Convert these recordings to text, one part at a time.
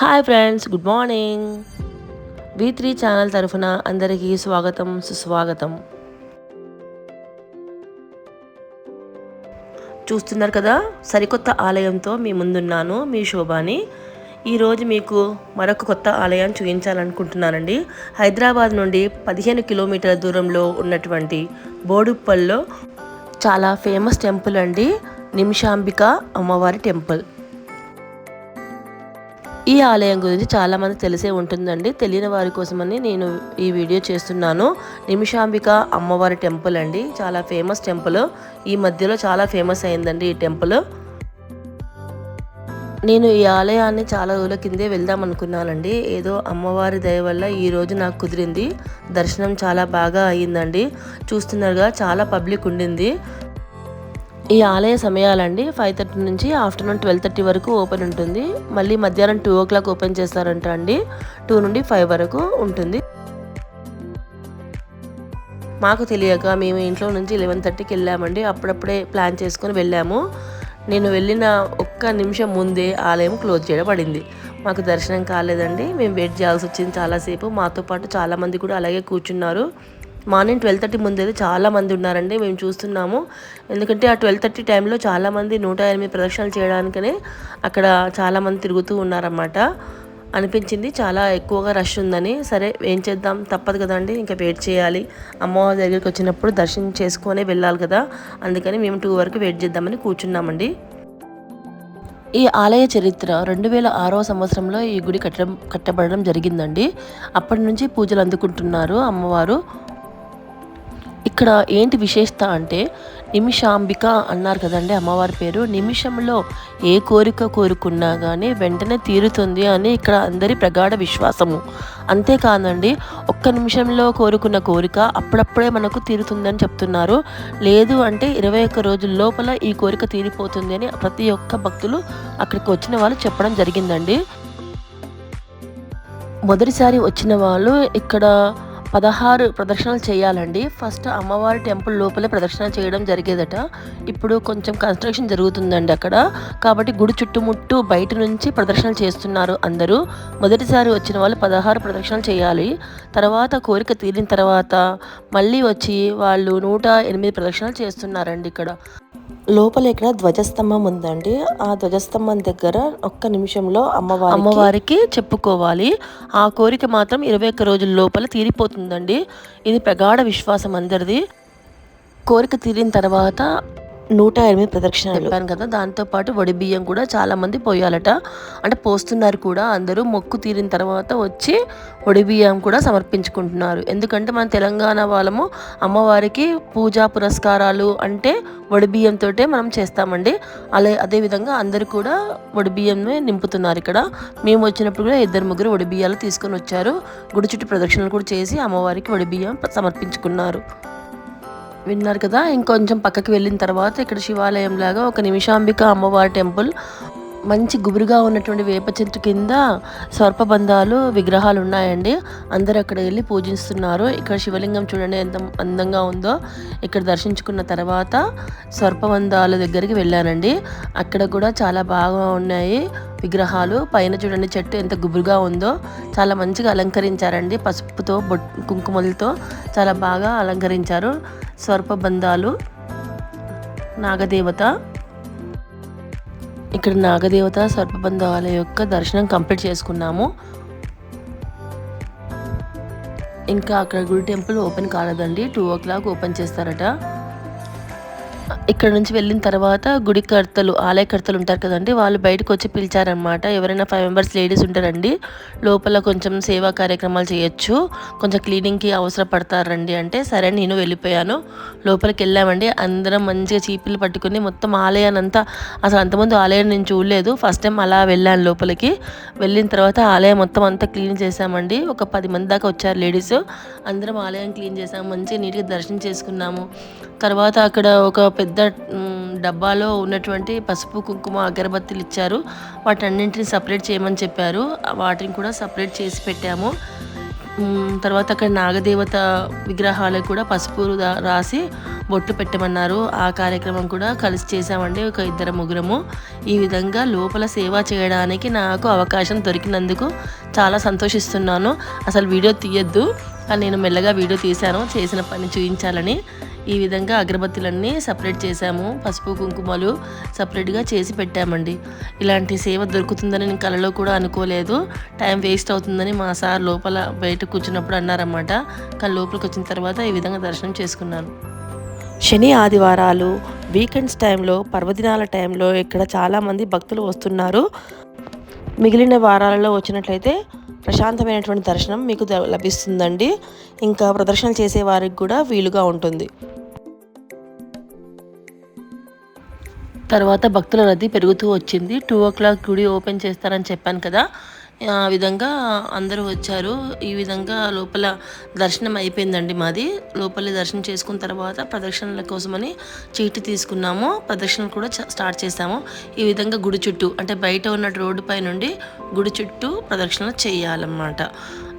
Hi friends good morning V three channel తరఫున అందరికీ స్వాగతం సుస్వాగతం చూస్తున్నారు కదా సరికొత్త ఆలయంతో మీ ముందున్నాను మీ శోభాని. ఈరోజు మీకు మరొక కొత్త ఆలయాన్ని చూపించాలనుకుంటున్నానండి. హైదరాబాద్ నుండి పదిహేను కిలోమీటర్ల దూరంలో ఉన్నటువంటి బోడుప్పల్లో చాలా ఫేమస్ టెంపుల్ అండి నిమిషాంబిక అమ్మవారి టెంపుల్. ఈ ఆలయం గురించి చాలామంది తెలిసే ఉంటుందండి. తెలియని వారి కోసమని నేను ఈ వీడియో చేస్తున్నాను. నిమిషాంబిక అమ్మవారి టెంపుల్ అండి. చాలా ఫేమస్ టెంపుల్. ఈ మధ్యలో చాలా ఫేమస్ అయిందండి ఈ టెంపుల్. నేను ఈ ఆలయాన్ని చాలా రోజుల కిందే వెళ్దాం అనుకున్నానండి. ఏదో అమ్మవారి దయ వల్ల ఈరోజు నాకు కుదిరింది. దర్శనం చాలా బాగా అయ్యిందండి చూస్తున్నారుగా చాలా పబ్లిక్ ఉండింది. ఈ ఆలయ సమయాలండి. ఫైవ్ థర్టీ నుంచి ఆఫ్టర్నూన్ ట్వెల్వ్ థర్టీ వరకు ఓపెన్ ఉంటుంది. మళ్ళీ మధ్యాహ్నం టూ ఓ క్లాక్ ఓపెన్ చేస్తారంట అండి. టూ నుండి ఫైవ్ వరకు ఉంటుంది. మాకు తెలియక మేము ఇంట్లో నుంచి లెవెన్ థర్టీకి వెళ్ళామండి. అప్పుడప్పుడే ప్లాన్ చేసుకొని వెళ్ళాము. నేను వెళ్ళిన ఒక్క నిమిషం ముందే ఆలయం క్లోజ్ చేయబడింది. మాకు దర్శనం కాలేదండి. మేము వెయిట్ చేయాల్సి వచ్చింది చాలాసేపు. మాతో పాటు చాలామంది కూడా అలాగే కూర్చున్నారు. మార్నింగ్ ట్వెల్వ్ థర్టీ ముందైతే చాలా మంది ఉన్నారండి మేము చూస్తున్నాము. ఎందుకంటే ఆ ట్వెల్వ్ థర్టీ టైంలో చాలామంది నూట ఎనిమిది ప్రదక్షిణలు చేయడానికనే అక్కడ చాలామంది తిరుగుతూ ఉన్నారన్నమాట. అనిపించింది చాలా ఎక్కువగా రష్ ఉందని. సరే ఏం చేద్దాం? తప్పదు కదండి ఇంకా వెయిట్ చేయాలి. అమ్మవారి దగ్గరికి వచ్చినప్పుడు దర్శనం చేసుకునే వెళ్ళాలి కదా. అందుకని మేము టూ వరకు వెయిట్ చేద్దామని కూర్చున్నామండి. ఈ ఆలయ చరిత్ర రెండు వేల ఆరో సంవత్సరంలో ఈ గుడి కట్టడం కట్టబడడం జరిగిందండి. అప్పటి నుంచి పూజలు అందుకుంటున్నారు అమ్మవారు. ఇక్కడ ఏంటి విశేషత అంటే నిమిషాంబిక అన్నారు కదండి అమ్మవారి పేరు. నిమిషంలో ఏ కోరిక కోరుకున్నా కానీ వెంటనే తీరుతుంది అని ఇక్కడ అందరి ప్రగాఢ విశ్వాసము. అంతేకాదండి ఒక్క నిమిషంలో కోరుకున్న కోరిక అప్పుడప్పుడే మనకు తీరుతుందని చెప్తున్నారు. లేదు అంటే ఇరవై ఒక్క రోజుల లోపల ఈ కోరిక తీరిపోతుంది అని ప్రతి ఒక్క భక్తులు అక్కడికి వచ్చిన వాళ్ళు చెప్పడం జరిగిందండి. మొదటిసారి వచ్చిన వాళ్ళు ఇక్కడ పదహారు ప్రదర్శనలు చేయాలండి. ఫస్ట్ అమ్మవారి టెంపుల్ లోపలే ప్రదర్శన చేయడం జరిగేదట. ఇప్పుడు కొంచెం కన్స్ట్రక్షన్ జరుగుతుందండి అక్కడ. కాబట్టి గుడి చుట్టుముట్టు బయట నుంచి ప్రదర్శనలు చేస్తున్నారు అందరూ. మొదటిసారి వచ్చిన వాళ్ళు పదహారు ప్రదర్శనలు చేయాలి. తర్వాత కోరిక తీరిన తర్వాత మళ్ళీ వచ్చి వాళ్ళు నూట ఎనిమిది ప్రదర్శనలు చేస్తున్నారండి ఇక్కడ. లోపల ఇక్కడ ధ్వజస్తంభం ఉందండి. ఆ ధ్వజస్తంభం దగ్గర ఒక్క నిమిషంలో అమ్మవారి అమ్మవారికి చెప్పుకోవాలి. ఆ కోరిక మాత్రం ఇరవై ఒక్క రోజుల లోపల తీరిపోతుందండి. ఇది ప్రగాఢ విశ్వాసం అందరిది కోరిక తీరిన తర్వాత నూట ఎనిమిది ప్రదక్షిణలు. చెప్పాను కదా దాంతోపాటు వడి బియ్యం కూడా చాలామంది పోయాలట. అంటే పోస్తున్నారు కూడా అందరూ మొక్కు తీరిన తర్వాత వచ్చి వడి బియ్యం కూడా సమర్పించుకుంటున్నారు. ఎందుకంటే మన తెలంగాణ వాళ్ళము అమ్మవారికి పూజా పురస్కారాలు అంటే వడి బియ్యంతో మనం చేస్తామండి. అలా అదేవిధంగా అందరు కూడా వడి బియ్యమే నింపుతున్నారు ఇక్కడ. మేము వచ్చినప్పుడు కూడా ఇద్దరు ముగ్గురు వడి బియ్యాలు తీసుకొని వచ్చారు. గుడి చుట్టూ ప్రదక్షిణలు కూడా చేసి అమ్మవారికి వడి బియ్యం సమర్పించుకున్నారు. విన్నారు కదా. ఇంకొంచెం పక్కకి వెళ్ళిన తర్వాత ఇక్కడ శివాలయం లాగా ఒక నిమిషాంబిక అమ్మవారి టెంపుల్. మంచి గుబురుగా ఉన్నటువంటి వేప చెట్టు కింద సర్పబంధాలు విగ్రహాలు ఉన్నాయండి. అందరు అక్కడ వెళ్ళి పూజిస్తున్నారు. ఇక్కడ శివలింగం చూడండి ఎంత అందంగా ఉందో. ఇక్కడ దర్శించుకున్న తర్వాత సర్పబంధాల దగ్గరికి వెళ్ళానండి. అక్కడ కూడా చాలా బాగా ఉన్నాయి విగ్రహాలు. పైన చూడండి చెట్టు ఎంత గుబురుగా ఉందో. చాలా మంచిగా అలంకరించారండి. పసుపుతో బొట్ కుంకుమలతో చాలా బాగా అలంకరించారు. సర్పబంధాలు నాగదేవత. ఇక్కడ నాగదేవత సర్పబంధాల యొక్క దర్శనం కంప్లీట్ చేసుకున్నాము. ఇంకా అక్కడ గుడి టెంపుల్ ఓపెన్ కాలేదండి. టూ ఓ క్లాక్ ఓపెన్ చేస్తారట. ఇక్కడ నుంచి వెళ్ళిన తర్వాత గుడికర్తలు ఆలయకర్తలు ఉంటారు కదండి వాళ్ళు బయటకు వచ్చి పిలిచారనమాట ఎవరైనా ఫైవ్ మెంబర్స్ లేడీస్ ఉంటారండి లోపల కొంచెం సేవా కార్యక్రమాలు చేయొచ్చు. కొంచెం క్లీనింగ్కి అవసరపడతారండి. అంటే సరే నేను వెళ్ళిపోయాను. లోపలికి వెళ్ళామండి. అందరం మంచిగా చీపులు పట్టుకుని మొత్తం ఆలయాన్ని అంతా అసలు అంతమంది ఆలయం నేను చూడలేదు. ఫస్ట్ టైం అలా వెళ్ళాను లోపలికి. వెళ్ళిన తర్వాత ఆలయం మొత్తం అంతా క్లీన్ చేసామండి ఒక పది మంది దాకా వచ్చారు లేడీస్ అందరం ఆలయం క్లీన్ చేసాము మంచిగా నీట్గా దర్శనం చేసుకున్నాము. తర్వాత అక్కడ ఒక పెద్ద డబ్బాలో ఉన్నటువంటి పసుపు కుంకుమ అగరబత్తులు ఇచ్చారు. వాటన్నింటిని సపరేట్ చేయమని చెప్పారు. వాటిని కూడా సపరేట్ చేసి పెట్టాము. తర్వాత అక్కడ నాగదేవత విగ్రహాలకు కూడా పసుపు రాసి బొట్టు పెట్టమన్నారు. ఆ కార్యక్రమం కూడా కలిసి చేశామండి ఒక ఇద్దరు ముగ్గురము. ఈ విధంగా లోపల సేవ చేయడానికి నాకు అవకాశం దొరికినందుకు చాలా సంతోషిస్తున్నాను. అసలు వీడియో తీయద్దు. కానీ నేను మెల్లగా వీడియో తీశాను. చేసిన పని చూపించాలని ఈ విధంగా అగరబత్తులన్నీ సపరేట్ చేశాము. పసుపు కుంకుమలు సపరేట్గా చేసి పెట్టామండి. ఇలాంటి సేవ దొరుకుతుందని నేను కలలో కూడా అనుకోలేదు. టైం వేస్ట్ అవుతుందని మా సార్ లోపల బయట కూర్చున్నప్పుడు అన్నారన్నమాట. కానీ లోపలికి వచ్చిన తర్వాత ఈ విధంగా దర్శనం చేసుకున్నాను. శని ఆదివారాలు వీకెండ్స్ టైంలో పర్వదినాల టైంలో ఇక్కడ చాలామంది భక్తులు వస్తున్నారు. మిగిలిన వారాలలో వచ్చినట్లయితే ప్రశాంతమైనటువంటి దర్శనం మీకు లభిస్తుందండి. ఇంకా ప్రదర్శనలు చేసే వారికి కూడా వీలుగా ఉంటుంది. తర్వాత భక్తుల రద్దీ పెరుగుతూ వచ్చింది. టూ ఓ క్లాక్ గుడి ఓపెన్ చేస్తారని చెప్పాను కదా. ఆ విధంగా అందరూ వచ్చారు. ఈ విధంగా లోపల దర్శనం అయిపోయిందండి మాది. లోపల దర్శనం చేసుకున్న తర్వాత ప్రదక్షిణల కోసమని చీటి తీసుకున్నాము. ప్రదక్షిణ కూడా చ- స్టార్ట్ చేసాము. ఈ విధంగా గుడి చుట్టూ అంటే బయట ఉన్న రోడ్డు పై నుండి గుడి చుట్టూ ప్రదక్షిణలు చేయాలన్నమాట.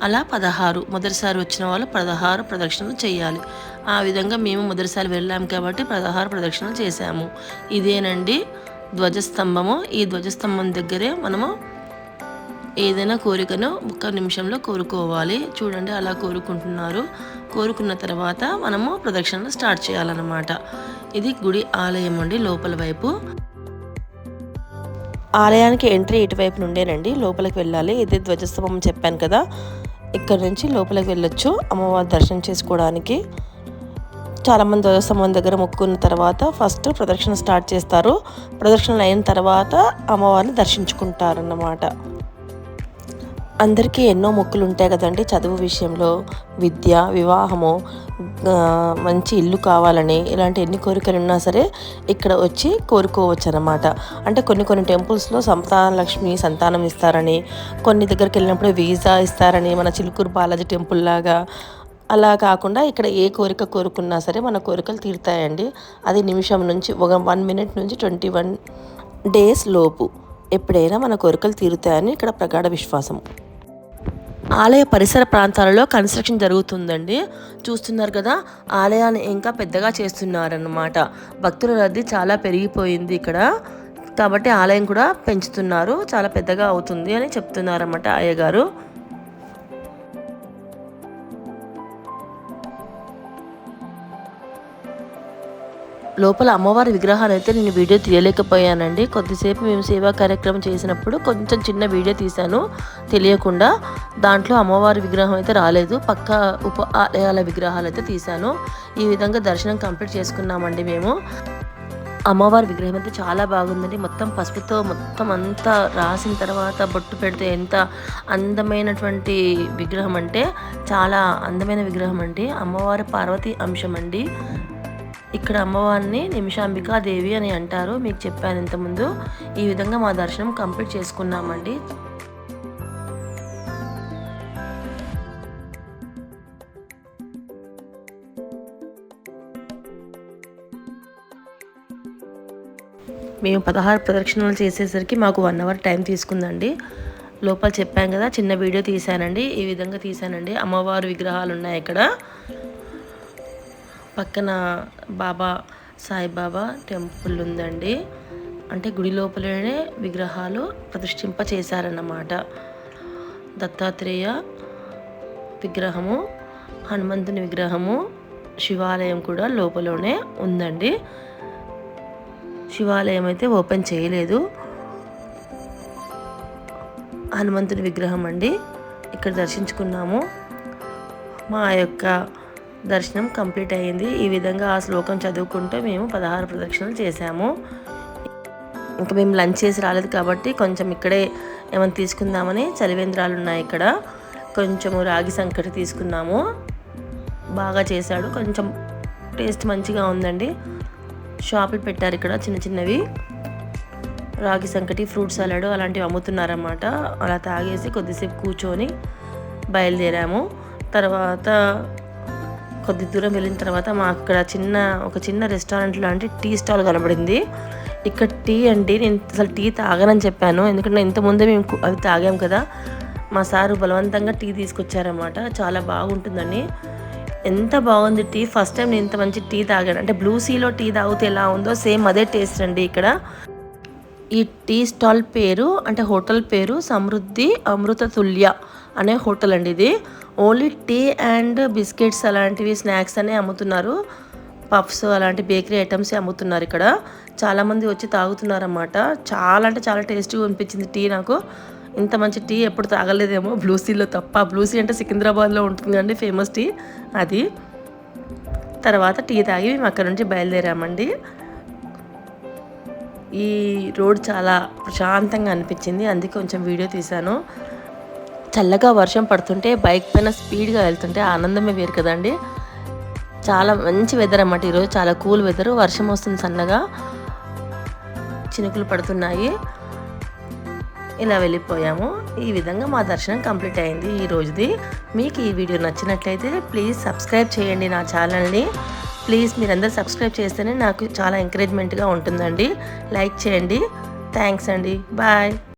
అలా పదహారు మొదటిసారి వచ్చిన వాళ్ళు పదహారు ప్రదక్షిణలు చేయాలి. ఆ విధంగా మేము మొదటిసారి వెళ్ళాము కాబట్టి పదహారు ప్రదక్షిణలు చేశాము ఇదేనండి ధ్వజస్తంభము. ఈ ధ్వజస్తంభం దగ్గరే మనము ఏదైనా కోరికను ఒక్క నిమిషంలో కోరుకోవాలి. చూడండి అలా కోరుకుంటున్నారు. కోరుకున్న తర్వాత మనము ప్రదక్షిణలు స్టార్ట్ చేయాలన్నమాట. ఇది గుడి ఆలయం అండి లోపల వైపు. ఆలయానికి ఎంట్రీ ఇటువైపు నుండేనండి లోపలికి వెళ్ళాలి. ఇది ధ్వజస్తంభం చెప్పాను కదా ఇక్కడ నుంచి లోపలికి వెళ్ళొచ్చు అమ్మవారి దర్శనం చేసుకోవడానికి. చాలామంది ధ్వజస్తంభం దగ్గర మొక్కుకున్న తర్వాత ఫస్ట్ ప్రదక్షిణ స్టార్ట్ చేస్తారు. ప్రదక్షిణలు అయిన తర్వాత అమ్మవారిని దర్శించుకుంటారన్నమాట. అందరికీ ఎన్నో మొక్కులు ఉంటాయి కదండి చదువు విషయంలో. విద్య వివాహము మంచి ఇల్లు కావాలని ఇలాంటి ఎన్ని కోరికలు ఉన్నా సరే ఇక్కడ వచ్చి కోరుకోవచ్చు అనమాట అంటే కొన్ని కొన్ని టెంపుల్స్లో సంతాన లక్ష్మి సంతానం ఇస్తారని కొన్ని దగ్గరికి వెళ్ళినప్పుడు వీసా ఇస్తారని మన చిలుకూరు బాలాజీ టెంపుల్ లాగా. అలా కాకుండా ఇక్కడ ఏ కోరిక కోరుకున్నా సరే మన కోరికలు తీరుతాయండి. అది నిమిషం నుంచి ఒక వన్ మినిట్ నుంచి ట్వంటీ వన్ డేస్ లోపు ఎప్పుడైనా మన కోరికలు తీరుతాయని ఇక్కడ ప్రగాఢ విశ్వాసం. ఆలయ పరిసర ప్రాంతాలలో కన్స్ట్రక్షన్ జరుగుతుందండి. చూస్తున్నారు కదా ఆలయాన్ని ఇంకా పెద్దగా చేస్తున్నారన్నమాట. భక్తుల రద్దీ చాలా పెరిగిపోయింది ఇక్కడ. కాబట్టి ఆలయం కూడా పెంచుతున్నారు. చాలా పెద్దగా అవుతుంది అని చెప్తున్నారన్నమాట అయ్యగారు. లోపల అమ్మవారి విగ్రహాలు అయితే నేను వీడియో తీయలేకపోయానండి. కొద్దిసేపు మేము సేవా కార్యక్రమం చేసినప్పుడు కొంచెం చిన్న వీడియో తీశాను. తెలియకుండా దాంట్లో అమ్మవారి విగ్రహం అయితే రాలేదు. పక్క ఉప ఆలయాల విగ్రహాలు అయితే తీశాను. ఈ విధంగా దర్శనం కంప్లీట్ చేసుకున్నామండి మేము. అమ్మవారి విగ్రహం అయితే చాలా బాగుందండి. మొత్తం పసుపుతో మొత్తం అంతా రాసిన తర్వాత బొట్టు పెడితే ఎంత అందమైనటువంటి విగ్రహం అంటే చాలా అందమైన విగ్రహం అండి. అమ్మవారి పార్వతి అంశం అండి. ఇక్కడ అమ్మవారిని నిమిషాంబికా దేవి అని అంటారు. మీకు చెప్పాను ఇంతకుముందు. ఈ విధంగా మా దర్శనం కంప్లీట్ చేసుకున్నామండి. మేము పదహారు ప్రదక్షిణలు చేసేసరికి మాకు వన్ అవర్ టైం తీసుకుందండి. లోపల చెప్పాం కదా చిన్న వీడియో తీశానండి. ఈ విధంగా తీశానండి. అమ్మవారు విగ్రహాలు ఉన్నాయి ఇక్కడ. పక్కన బాబా సాయిబాబా టెంపుల్ ఉందండి. అంటే గుడి లోపలనే విగ్రహాలు ప్రతిష్ఠింప చేశారన్నమాట. దత్తాత్రేయ విగ్రహము హనుమంతుని విగ్రహము శివాలయం కూడా లోపలనే ఉందండి. శివాలయం అయితే ఓపెన్ చేయలేదు. హనుమంతుని విగ్రహం అండి. ఇక్కడ దర్శించుకున్నాము. మా యొక్క దర్శనం కంప్లీట్ అయ్యింది. ఈ విధంగా ఆ శ్లోకం చదువుకుంటూ మేము పదహారు ప్రదక్షిణలు చేశాము. ఇంకా మేము లంచ్ చేసి రాలేదు కాబట్టి కొంచెం ఇక్కడే ఏమైనా తీసుకుందామని చలివేంద్రాలు ఉన్నాయి ఇక్కడ. కొంచెము రాగి సంకటి తీసుకున్నాము. బాగా చేశాడు. కొంచెం టేస్ట్ మంచిగా ఉందండి. షాపులు పెట్టారు ఇక్కడ చిన్న చిన్నవి. రాగి సంకటి ఫ్రూట్ సలాడ్ అలాంటివి అమ్ముతున్నారన్నమాట. అలా తాగేసి కొద్దిసేపు కూర్చొని బయలుదేరాము. తర్వాత కొద్ది దూరం వెళ్ళిన తర్వాత మాకు ఇక్కడ చిన్న ఒక చిన్న రెస్టారెంట్ లాంటి టీ స్టాల్ కనబడింది. ఇక్కడ టీ అండి నేను అసలు టీ తాగనని చెప్పాను. ఎందుకంటే ఇంతకుముందే మేము అవి తాగాం కదా. మా సారు బలవంతంగా టీ తీసుకొచ్చారనమాట చాలా బాగుంటుందని. ఎంత బాగుంది టీ. ఫస్ట్ టైం నేను ఇంత మంచి టీ తాగాను. అంటే బ్లూ సీలో టీ తాగితే ఎలా ఉందో సేమ్ అదే టేస్ట్ అండి ఇక్కడ. ఈ టీ స్టాల్ పేరు అంటే హోటల్ పేరు సమృద్ధి అమృత తుల్య అనే హోటల్ అండి ఇది. ఓన్లీ టీ అండ్ బిస్కెట్స్ అలాంటివి స్నాక్స్ అనే అమ్ముతున్నారు. పఫ్స్ అలాంటి బేకరీ ఐటమ్స్ అమ్ముతున్నారు ఇక్కడ. చాలామంది వచ్చి తాగుతున్నారన్నమాట. చాలా అంటే చాలా టేస్టీగా అనిపించింది టీ నాకు. ఇంత మంచి టీ ఎప్పుడు తాగలేదేమో. బ్లూసీలో తప్ప. బ్లూసీ అంటే సికింద్రాబాద్లో ఉంటుంది అండి ఫేమస్ టీ అది. తర్వాత టీ తాగి మేము అక్కడ నుంచి బయలుదేరామండి. ఈ రోడ్ చాలా ప్రశాంతంగా అనిపించింది. అందుకే కొంచెం వీడియో తీశాను. చల్లగా వర్షం పడుతుంటే బైక్ పైన స్పీడ్గా వెళ్తుంటే ఆనందమే వేరు కదండి. చాలా మంచి వెదర్ అన్నమాట ఈరోజు. చాలా కూల్ వెదర్ వర్షం వస్తుంది సన్నగా. చినుకులు పడుతున్నాయి. ఇలా వెళ్ళిపోయాము. ఈ విధంగా మా దర్శనం కంప్లీట్ అయింది ఈ రోజుది. మీకు ఈ వీడియో నచ్చినట్లయితే ప్లీజ్ సబ్స్క్రైబ్ చేయండి నా ఛానల్ని. ప్లీజ్ మీరందరూ సబ్స్క్రైబ్ చేస్తేనే నాకు చాలా ఎంకరేజ్మెంట్గా ఉంటుందండి. లైక్ చేయండి. థ్యాంక్స్ అండి. బాయ్.